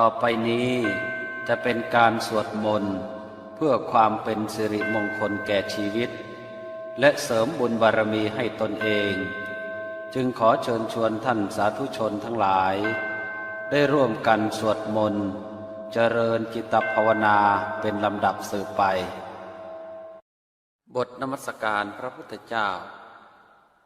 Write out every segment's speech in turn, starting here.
ต่อไปนี้จะเป็นการสวดมนต์เพื่อความเป็นสิริมงคลแก่ชีวิต และเสริมบุญบารมีให้ตนเอง จึงขอเชิญชวนท่านสาธุชนทั้งหลาย ได้ร่วมกันสวดมนต์เจริญจิตภาวนาเป็นลำดับสืบไป บทนมัสการพระพุทธเจ้า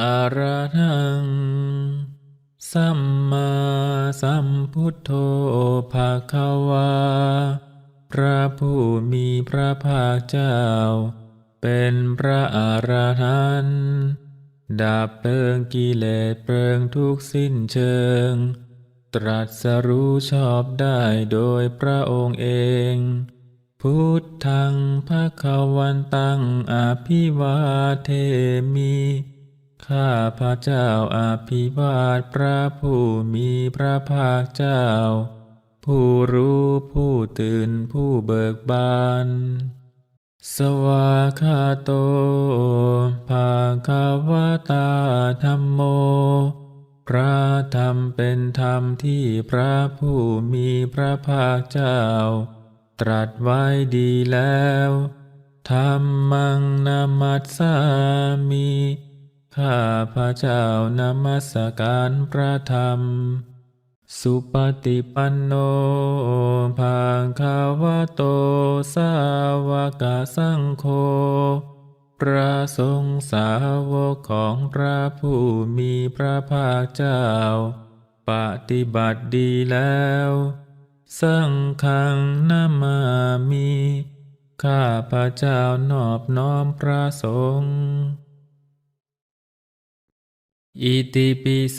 อะระหัง สัมมาสัมพุทโธภาควา พระผู้มีพระภาคเจ้า เป็นพระอรหันต์ดับเพลิงกิเลสเพลิงทุกสิ้นเชิง ตรัสรู้ชอบได้โดยพระองค์เอง พุทธังภะควันตังอภิวาเทมิ ข้าพระเจ้าอาภิวาทพระผู้มีพระภาคเจ้า ผู้รู้ผู้ตื่นผู้เบิกบาน สวาคาโตภาคาวตาธรรมโม พระธรรมเป็นธรรมที่พระผู้มีพระภาคเจ้า ตรัสไว้ดีแล้ว ธรรมังนามัสสามิ ข้าพระเจ้านมัสการพระธรรม สุปฏิปันโนภาคาวะโต สาวกสังโฆพระสงฆ์สาวกของพระผู้มีพระภาคเจ้า ปฏิบัติดีแล้ว สังฆังนามามิข้าพระเจ้านอบน้อมพระสงฆ์ อิติปิโส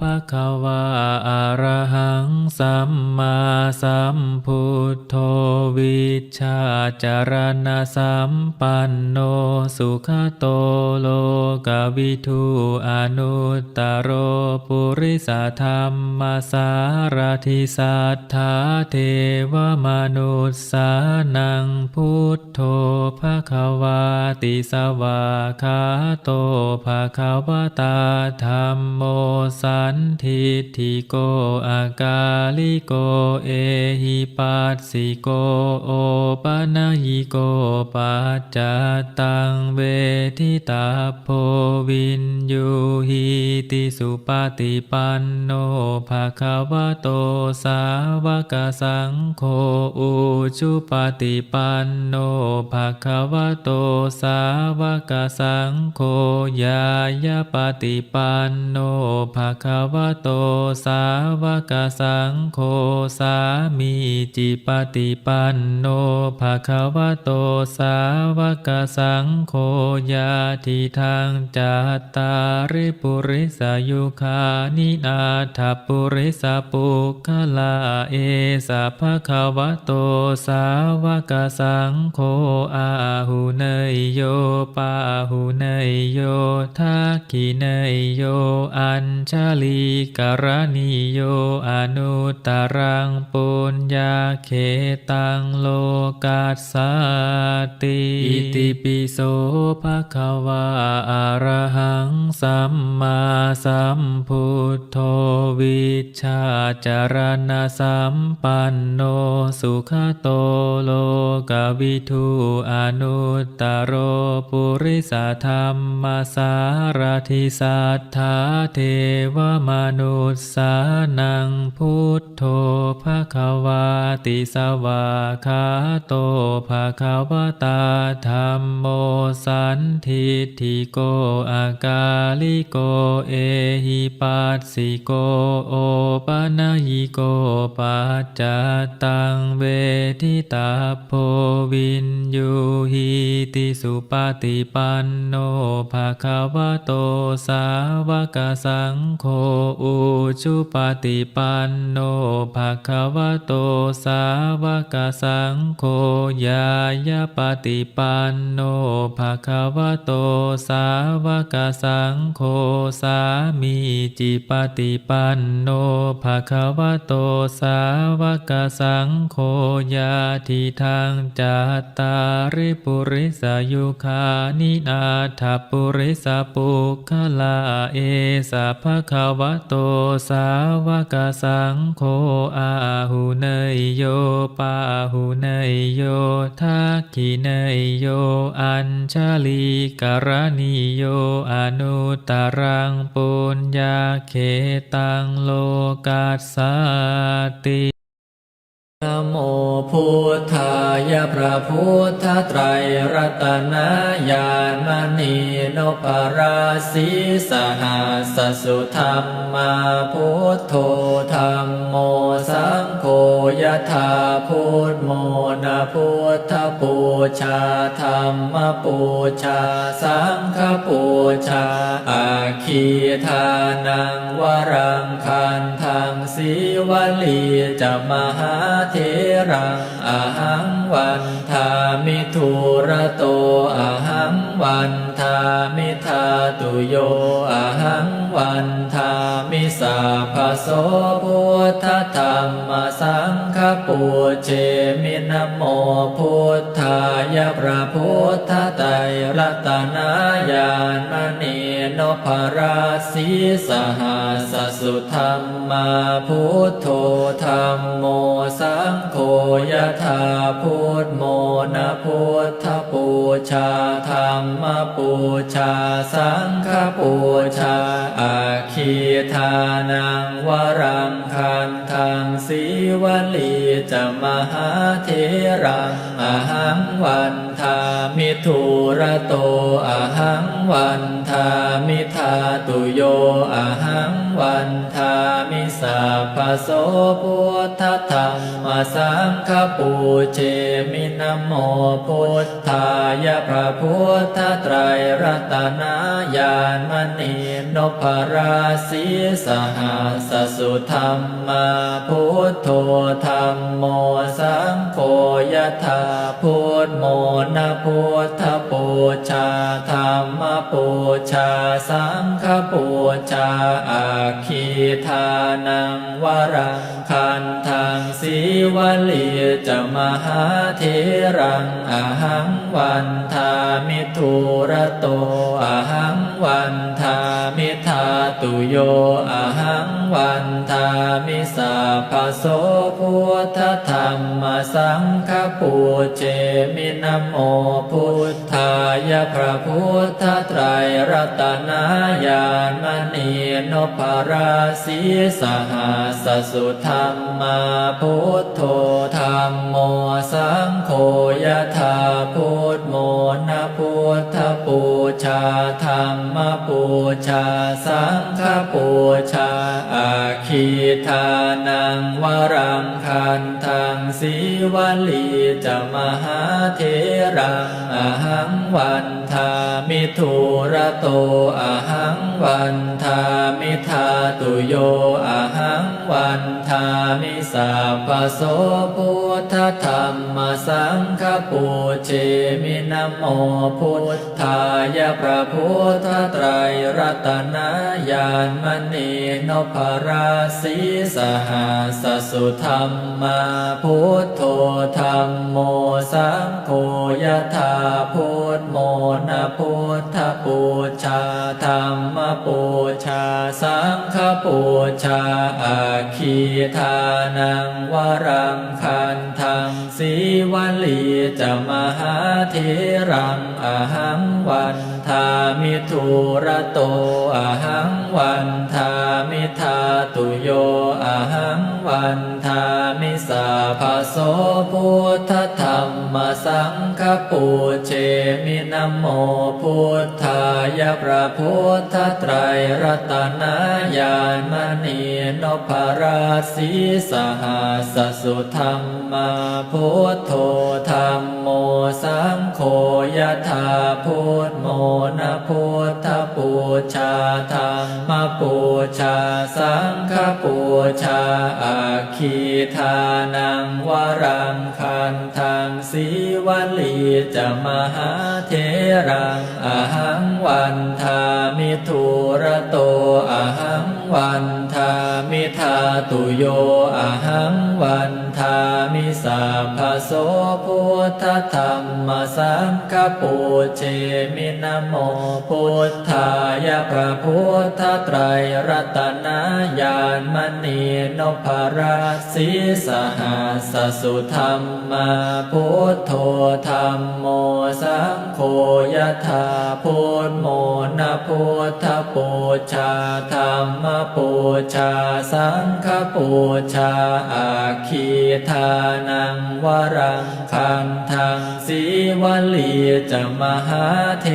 ภะคะวะอะระหังสัมมาสัมพุทโธวิชาจารณะสัมปันโนสุขโตโลกวิทูอนุตตโรปุริสธรรมสารทิสัทธาเทวมนุสสานังพุทโธภะคะวาติสวาคาโตภะคะวตาธรรมโมสันทิฏฐิโกอากาลิโกเอหิปัสสิโกโอปะนะหิโกปัจจตังเวทิตาโพวินยูหิติสุปฏิปันโนภะคะวะโตสาวกสังโฆอุชุปฏิปันโนภะคะวะโตสาวกสังโฆยายาปฏิปันโนภะคะวะโตสาวกสังโฆสามีจิปฏิปันโนภะคะวะโตสาวกสังโฆยาทิทางจัตตาริปุริสายุคานินาถปุริสปุคลาเอสะภะคะวะโตสาวกสังโฆอาหุเนยโยปาหุเนยโยทักขิเนยโยอัญชลีกรณีโยอนุตตรังปุญญาเขตังโลกัสสติอิติปิโสภะคะวะอะระหังสัมมาสัมพุทโธวิชชาจารณะสัมปันโนสุขโตโลกวิทูอนุตตรโรปุริสธรรมสารทิสัทธาเทวมนุสสานังพุทโธภะคะวาติสวาคาโตภะคะวตาธรรมโมสันทิฏฐิโกอากาลิโกเอหิปัสสิโกโอปะนะหิโกปัจจตังเวทิตาโพวินยูหิติสุปฏิปันโนภะคะวะโตสาาวกสังโฆอุชุปฏิปันโนภะคะวะโตสาวกสังโฆยายาปฏิปันโนภะคะวะโตสาวกสังโฆสามีจิปฏิปันโนภะคะวะโตสาวกสังโฆยาทิทางจัตตาริปุริสายุคานินาถปุริสปุคลาเอสะภะคะวะโตสาวกสังโฆอาหุเนยโยปาหุเนยโยทักขิเนยโย อัญชลีกรณีโยอนุตตรังปุญญาเขตังโลกัสสตินะโม พุทธายพระพุทธไตรรัตนญาณมณีนพราศีสหัสสุธรรมาพุทโธธรรมโมสังโฆยะธาพุทโมนะพุทธปูชาธรรมปูชาสังฆปูชาอาคีทานังวรังคันทังสีวลีจะมหาเทรังอาหังวันทามิทุระโตอาหังวันทามิทาตุโยอาหังวันทามิสาภโสพุทธธรรมสังฆปูเชมินโมพุทธายะพระพุทธไตรรัตนายานมณีนพราศีสหัสสุธรรมาพุทโธธรรมโมสังโฆ ยะธาพุทโมนะพุทธปูชาธรรมปูชาสังฆปูชาอาคีทานังวรังคันทังสีวลีจะมหาเทรังอาหังวันทามิทุระโตอาหังวันทามิทาตุโยอาหังวันทา สาภโสพุทธธรรมสังฆปูเชมินโมพุทธายะพระพุทธไตรรัตนายานมณีนพราศีสหัสสุธรรมาพุทโธธรรมโมสังโฆยะธาพุทโมนะพุทธปูชาธรรมปูชาสังฆปูชาอาคีทานงวรังคันทังสีวลีจะมหาเทรังอหังวันทามิทุระโตอหังวันทามิทาตุโยอหัง วันทามิสาภโสพุทธธรรมสังฆปูเจมินโมพุทธายพระพุทธไตรรัตนายานมณีนพราศีสหัสสุธรรมาพุทโธธรรมโมสังโฆยะธาพุทโมนะพุทธปูชาธรรมปูชาสังฆปูชาอาคีทานังวรังคันทังสีวลีจะมหาเทรังอหังวันทามิทุระโตอหังวันทามิทาตุโยอหังวันทา มิสาภโสพุทธธรรมสังฆปูเชมินโมพุทธายะพระพุทธไตรรัตนายานมณีนพราศีสหัสสุธรรมาพุทโธธรรมโมสังโฆยะธาพุทโมนะพุทธปูชาธรรมปูชาสังฆปูชาอาคีทานังวรังคันทังสีวลีจะมหาเทรังอหังวันทามิทุระโตอหังวันทามิทาตุโยอหังวันทามิสาภาโสพุทธธรรมสังฆ ปูเชมินโมพุทธายะพระพุทธไตรรัตนายานมณีนพราศีสหัสสุธรรมาพุทโธธรรมโมสังโฆยะธาพุทโมนะพุทธปูชาธรรมปูชาสังฆปูชาอาคีทานังวรังคันทังสีวลีจะมหาเทรังอหังวันทามิทุระโตอหังวันทามิทาตุโยอหังวันามิสัพพโสพุทธธรรมสังฆปูเชมินโมพุทธายะพระพุทธไตรรัตนายานมณีนพราศีสหัสสุธรรมมาพุทโธธรรมโมสังโฆยธา ชาธรรมปูชาสังฆปูชาอาคีทานังวรังคันทังสีวลีจะมหาเท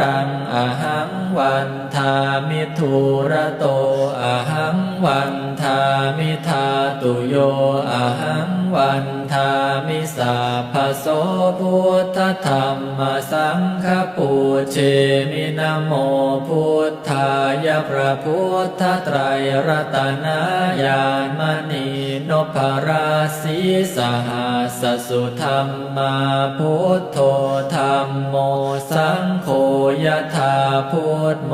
รังอหังวันทามิทุระโตอหังวันทามิทาตุโยอหังวันทา สาพโสพุทธธรรมสังฆปูเชมินโมพุทธายพระพุทธไตรรัตนายานมณีนพราศีสหัสสุธรรมาพุทโธธรรมโมสังโฆ ยะธาพุทโม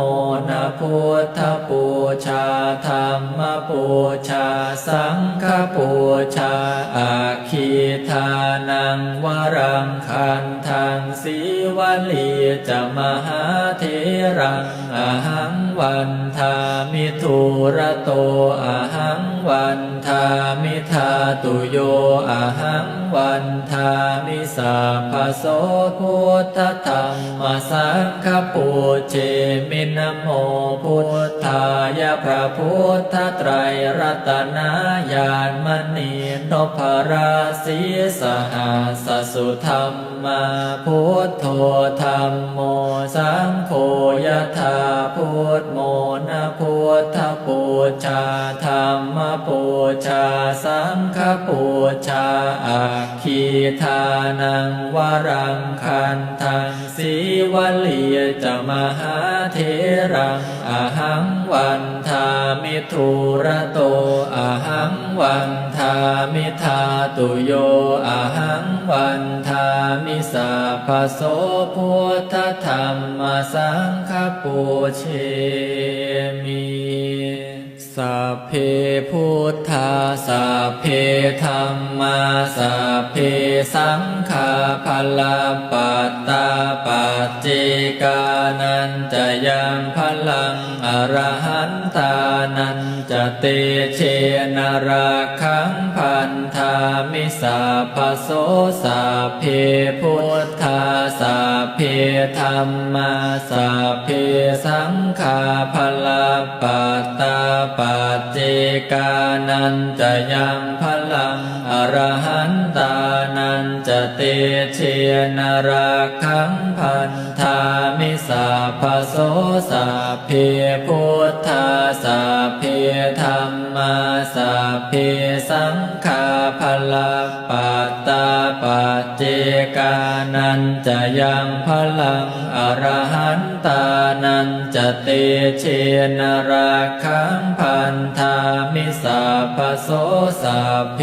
นะพุทธปูชาธรรมปูชา สังฆปูชา อาคีทานังวรังคันทังสีวลีจะมหาเทรังอหังวันทามิทุระโตอหังวันทามิทาตุโยอหังวันทามิสาภโสพุทธธรรมสังฆปูเชมินโมพุทธายะพระพุทธไตรรัตนายานมณีนพราศีสหัสสุธรรมาพุทโธธรรมโมสังโฆยะธาพุทโมนะพุทธปูชาธรรมปูชาสังฆปูชาอาคีทานังวรังคันทังสีวลีจะมหาเทรังอหังวันทามิทุระโตอหังวันทามิทาตุโยอหัง วันทามิสาภโสพุทธธรรมสังคปูเช สัพเพพุทธาสัพเพธรรมาสัพเพสังฆาพลาปัตตาปัจเจกานันจะยังพลังอรหันตานันจะเตเชนราคังพันธามิสาภโสสัพเพพุทธาสัพเพธรรมาสัพเพสังฆาพลาปัตตาปจเจกานันจะยังพลังอรหันตานันจะเตเชนราคังพันธามิสาภโสสัพเพพุทธาสัพเพธรรมาสัพเพสังฆาพลาปัตตาปัจเจกานั นจะยังพลังอรหันตานันจะเตเชนราคังพันธามิสาภโสสัพเพ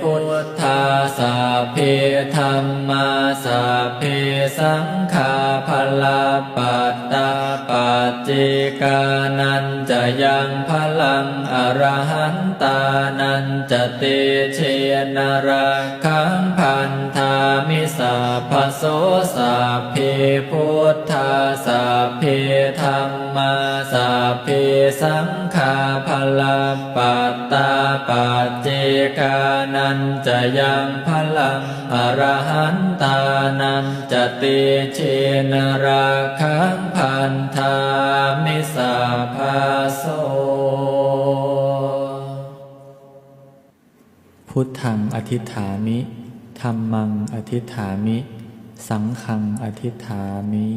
พุทธาสัพเพธรรมาสัพเพสังฆาพลาปัตตาปัจเจกานันจะยังพลังอรหันตานันจะเตเชนราคังพันธามิสาภโสสัพเพพุทธาสัพเพธรรมาสัพเพสังฆาพลาปัตตาปัจเจกานันจะยังพลังอรหันตานันจะเตเชนราคังพันธามิสาภาโสพุทธังอธิษฐามิธัมมังอธิษฐามิ สังฆังอธิษฐามิ